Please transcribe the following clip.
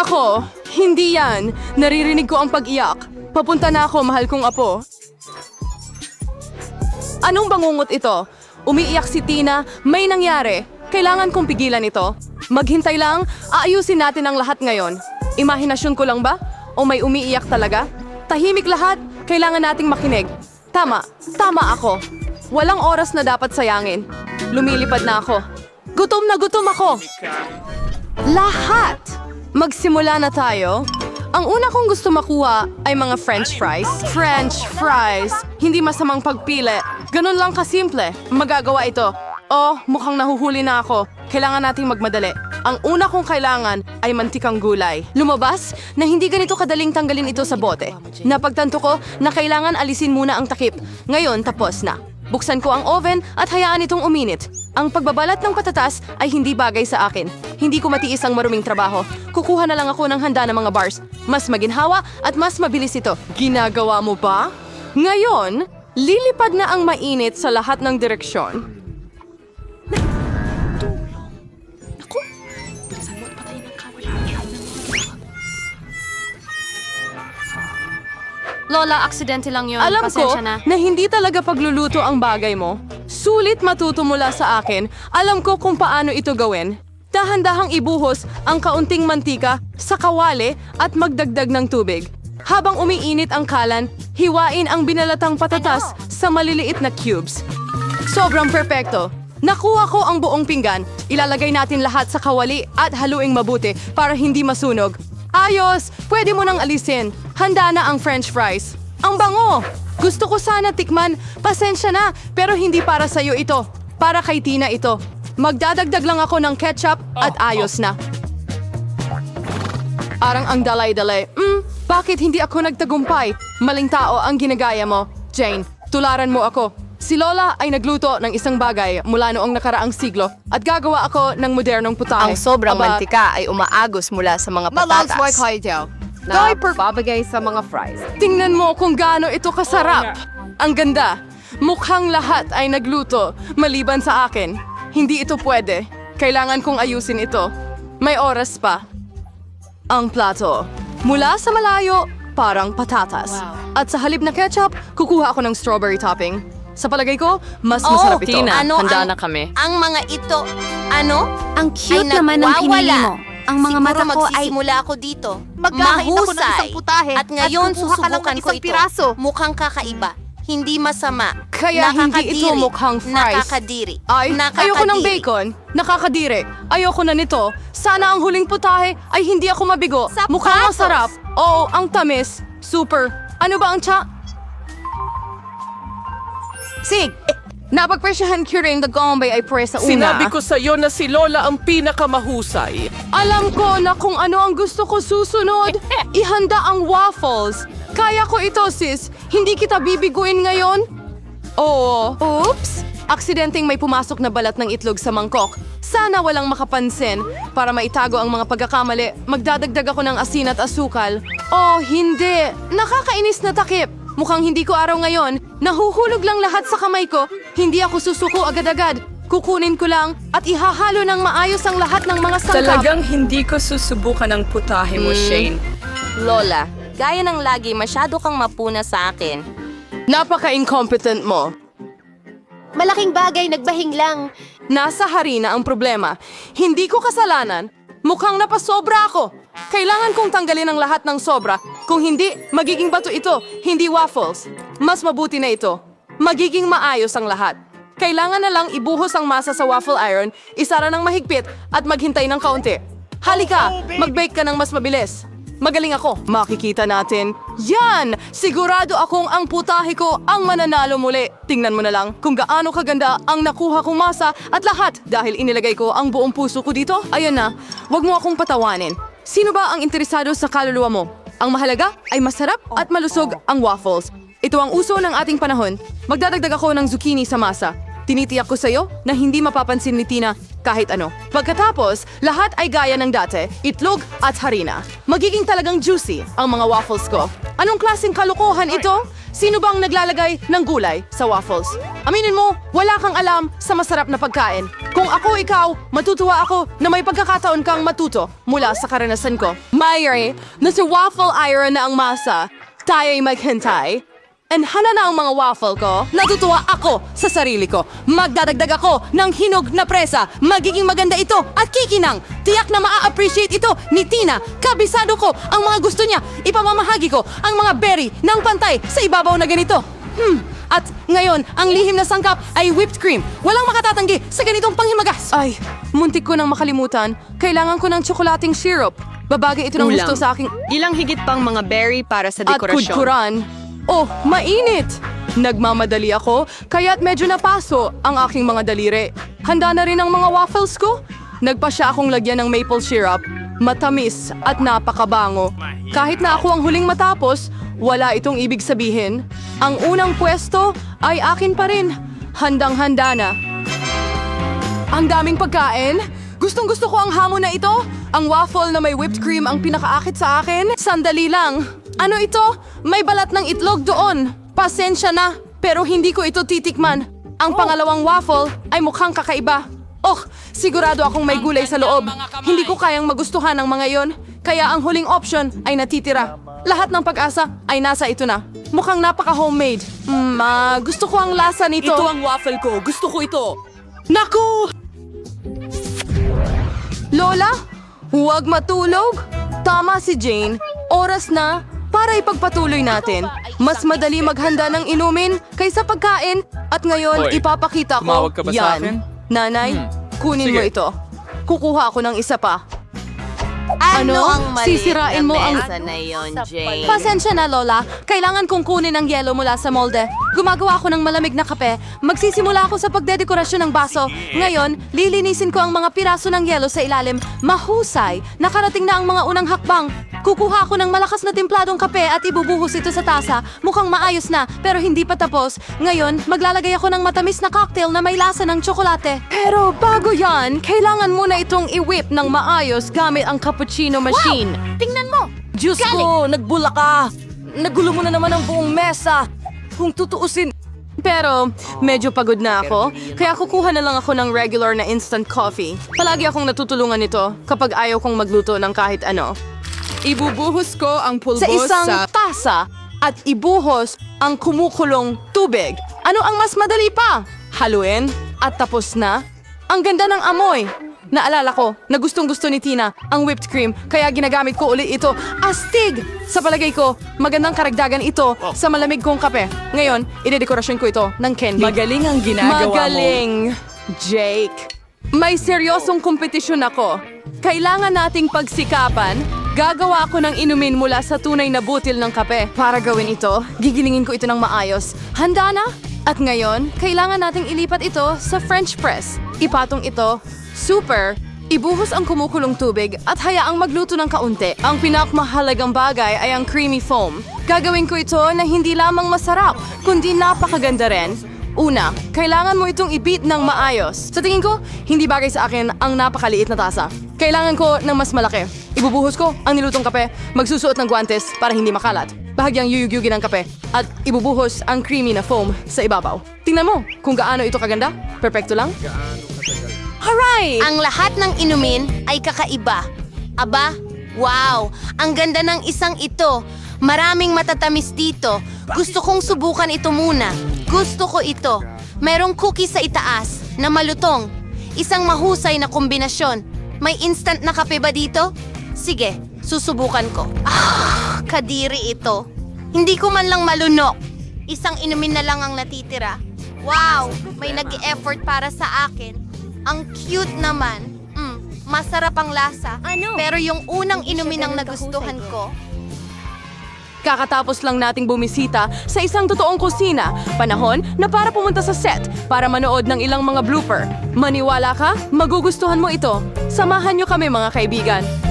Nako, hindi yan. Naririnig ko ang pag-iyak. Papunta na ako, mahal kong apo. Anong bangungot ito? Umiiyak si Tina, may nangyari. Kailangan kong pigilan ito. Maghintay lang, aayusin natin ang lahat ngayon. Imahinasyon ko lang ba? O may umiiyak talaga? Tahimik lahat, kailangan nating makinig. Tama, tama ako. Walang oras na dapat sayangin. Lumilipad na ako. Gutom na gutom ako! Lahat! Magsimula na tayo. Ang una kong gusto makuha ay mga french fries. French fries! Hindi masamang pagpili. Ganun lang kasimple. Magagawa ito. Oh, mukhang nahuhuli na ako. Kailangan nating magmadali. Ang una kong kailangan ay mantikang gulay. Lumabas na hindi ganito kadaling tanggalin ito sa bote. Napagtanto ko na kailangan alisin muna ang takip. Ngayon, tapos na. Buksan ko ang oven at hayaan itong uminit. Ang pagbabalat ng patatas ay hindi bagay sa akin. Hindi ko matiis ang maruming trabaho. Kukuha na lang ako ng handa ng mga bars. Mas maginhawa at mas mabilis ito. Ginagawa mo ba? Ngayon, lilipad na ang mainit sa lahat ng direksyon. Lola, aksidente lang yun. Alam ko Pasensya na. na hindi talaga pagluluto ang bagay mo. Sulit matuto mula sa akin. Alam ko kung paano ito gawin. Dahan-dahang ibuhos ang kaunting mantika sa kawali at magdagdag ng tubig. Habang umiinit ang kalan, hiwain ang binalatang patatas sa maliliit na cubes. Sobrang perpekto. Nakuha ko ang buong pinggan. Ilalagay natin lahat sa kawali at haluing mabuti para hindi masunog. Ayos! Pwede mo nang alisin. Handa na ang french fries. Ang bango! Gusto ko sana tikman. Pasensya na, pero hindi para sa'yo ito. Para kay Tina ito. Magdadagdag lang ako ng ketchup at ayos na. Arang ang dalay-dalay. Hmm, bakit hindi ako nagtagumpay? Maling tao ang ginagaya mo. Jane, tularan mo ako. Si Lola ay nagluto ng isang bagay mula noong nakaraang siglo at gagawa ako ng modernong putahe. Ang sobrang Aba, mantika ay umaagos mula sa mga Malons mo patatas. kayo na babagay sa mga fries. Tingnan mo kung gaano ito kasarap. Ang ganda. Mukhang lahat ay nagluto, maliban sa akin. Hindi ito pwede. Kailangan kong ayusin ito. May oras pa. Ang plato. Mula sa malayo, parang patatas. At sa halip na ketchup, kukuha ako ng strawberry topping. Sa palagay ko, mas masarap ito. Tina, Ano handa ang- na kami. Ang mga ito, ano? Ang cute Ay, naman ng pinili nagwawala. mo. Ang mga Siguro mata ko ay... magsisimula ako dito. Magkakain ako ng isang putahe At ngayon at susubukan ko ito. piraso. Mukhang kakaiba. Hindi masama. Kaya hindi ito mukhang fries. Nakakadiri. Ay, Nakakadiri. ayoko ng bacon. Nakakadiri. Ayoko na nito. Sana ang huling putahe ay hindi ako mabigo. Sapatos. Mukhang masarap. Oo, ang tamis. Super. Ano ba ang tsa? Sig! Napagpresyahan ko rin the Gombay ay pre sa una. Sinabi ko sa iyo na si Lola ang pinakamahusay. Alam ko na kung ano ang gusto ko susunod. Ihanda ang waffles. Kaya ko ito, sis. Hindi kita bibiguin ngayon? Oo. Oops! Aksidenteng may pumasok na balat ng itlog sa mangkok. Sana walang makapansin. Para maitago ang mga pagkakamali, magdadagdag ako ng asin at asukal. Oh, hindi. Nakakainis na takip. Mukhang hindi ko araw ngayon. Nahuhulog lang lahat sa kamay ko. Hindi ako susuko agad-agad. Kukunin ko lang at ihahalo ng maayos ang lahat ng mga sangkap. Talagang hindi ko susubukan ang putahe mo, Shane. Lola, gaya ng lagi, masyado kang mapuna sa akin. Napaka-incompetent mo. Malaking bagay, nagbahing lang. Nasa harina ang problema. Hindi ko kasalanan. Mukhang napasobra ako. Kailangan kong tanggalin ang lahat ng sobra. Kung hindi, magiging bato ito, hindi waffles. Mas mabuti na ito. Magiging maayos ang lahat. Kailangan na lang ibuhos ang masa sa waffle iron, isara ng mahigpit, at maghintay ng kaunti. Halika, mag-bake ka ng mas mabilis. Magaling ako. Makikita natin. Yan! Sigurado akong ang putahe ko ang mananalo muli. Tingnan mo na lang kung gaano kaganda ang nakuha kong masa at lahat dahil inilagay ko ang buong puso ko dito. Ayun na, wag mo akong patawanin. Sino ba ang interesado sa kaluluwa mo? Ang mahalaga ay masarap at malusog ang waffles. Ito ang uso ng ating panahon. Magdadagdag ako ng zucchini sa masa. Tinitiyak ko sa'yo na hindi mapapansin ni Tina kahit ano. Pagkatapos, lahat ay gaya ng dati, itlog at harina. Magiging talagang juicy ang mga waffles ko. Anong klaseng kalokohan ito? Sino bang naglalagay ng gulay sa waffles? Aminin mo, wala kang alam sa masarap na pagkain. Kung ako ikaw, matutuwa ako na may pagkakataon kang matuto mula sa karanasan ko. Mayre, nasa waffle iron na ang masa. Tayo'y maghintay. And hana na ang mga waffle ko. Natutuwa ako sa sarili ko. Magdadagdag ako ng hinog na presa. Magiging maganda ito at kikinang. Tiyak na maa-appreciate ito ni Tina. Kabisado ko ang mga gusto niya. Ipamamahagi ko ang mga berry ng pantay sa ibabaw na ganito. Hmm. At ngayon, ang lihim na sangkap ay whipped cream. Walang makatatanggi sa ganitong panghimagas. Ay, muntik ko nang makalimutan. Kailangan ko ng tsokolating syrup. Babagay ito ng gusto sa aking Ilang higit pang mga berry para sa at kudkuran. Oh, mainit! Nagmamadali ako, kaya't medyo napaso ang aking mga daliri. Handa na rin ang mga waffles ko. Nagpa siya akong lagyan ng maple syrup, matamis at napakabango. Kahit na ako ang huling matapos, wala itong ibig sabihin. Ang unang pwesto ay akin pa rin. Handang-handa na. Ang daming pagkain. Gustong gusto ko ang hamon na ito. Ang waffle na may whipped cream ang pinakaakit sa akin. Sandali lang. Ano ito? May balat ng itlog doon. Pasensya na, pero hindi ko ito titikman. Ang pangalawang waffle ay mukhang kakaiba. Oh, sigurado akong may gulay sa loob. Hindi ko kayang magustuhan ang mga yon. Kaya ang huling option ay natitira. Lahat ng pag-asa ay nasa ito na. Mukhang napaka-homemade. Mm, ah, gusto ko ang lasa nito. Ito ang waffle ko. Gusto ko ito. Naku! Lola, huwag matulog. Tama si Jane. Oras na para ipagpatuloy natin. Mas madali maghanda ng inumin kaysa pagkain. At ngayon, Hoy, ipapakita ko tumawag ka ba sa yan. akin? Nanay, kunin mo Sige. ito. Kukuha ako ng isa pa. Ano, Ano? ang Sisirain mo ang- na yon, Jane? Pasensya na, Lola. Kailangan kong kunin ang yelo mula sa molde. Gumagawa ako ng malamig na kape. Magsisimula ako sa pagdedekorasyon ng baso. Ngayon, lilinisin ko ang mga piraso ng yelo sa ilalim. Mahusay! Nakarating na ang mga unang hakbang. Kukuha ako ng malakas na timpladong kape at ibubuhos ito sa tasa. Mukhang maayos na, pero hindi pa tapos. Ngayon, maglalagay ako ng matamis na cocktail na may lasa ng tsokolate. Pero bago yan, kailangan muna itong i-whip ng maayos gamit ang cappuccino machine. Tingnan mo! Diyos ko, nagbula ka! Nagulo mo na naman ang buong mesa! Kung tutuusin... Pero, medyo pagod na ako, kaya kukuha na lang ako ng regular na instant coffee. Palagi akong natutulungan nito kapag ayaw kong magluto ng kahit ano. Ibubuhos ko ang pulbos Sa isang sa... tasa at ibuhos ang kumukulong tubig. Ano ang mas madali pa? Haluin at tapos na? Ang ganda ng amoy! Naalala ko na gustong gusto ni Tina ang whipped cream kaya ginagamit ko ulit ito. Astig! Sa palagay ko, magandang karagdagan ito sa malamig kong kape. Ngayon, idedekorasyon ko ito ng candy. Magaling ang ginagawa mo. Magaling, Jake. May seryosong kompetisyon ako. Kailangan nating pagsikapan. Gagawa ako ng inumin mula sa tunay na butil ng kape. Para gawin ito, gigilingin ko ito ng maayos. Handa na? At ngayon, kailangan nating ilipat ito sa French press. Ipatong ito, super, ibuhos ang kumukulong tubig at hayaang magluto ng kaunti. Ang pinakmahalagang bagay ay ang creamy foam. Gagawin ko ito na hindi lamang masarap, kundi napakaganda rin. Una, kailangan mo itong i-beat ng maayos. Sa tingin ko, hindi bagay sa akin ang napakaliit na tasa. Kailangan ko ng mas malaki. Ibubuhos ko ang nilutong kape, magsusuot ng guantes para hindi makalat. Bahagyang yuyugyugin ang kape at ibubuhos ang creamy na foam sa ibabaw. Tingnan mo kung gaano ito kaganda. Perfecto lang. Alright! Ang lahat ng inumin ay kakaiba. Aba, wow! Ang ganda ng isang ito. Maraming matatamis dito. Gusto kong subukan ito muna. Gusto ko ito. Merong cookie sa itaas na malutong. Isang mahusay na kombinasyon. May instant na kape ba dito? Sige, susubukan ko. Ah, kadiri ito. Hindi ko man lang malunok. Isang inumin na lang ang natitira. Wow! May nag-effort para sa akin. Ang cute naman. Mm, masarap ang lasa. Pero yung unang inumin ang nagustuhan ko. Kakatapos lang nating bumisita sa isang totoong kusina. Panahon na para pumunta sa set para manood ng ilang mga blooper. Maniwala ka, magugustuhan mo ito. Samahan niyo kami mga kaibigan.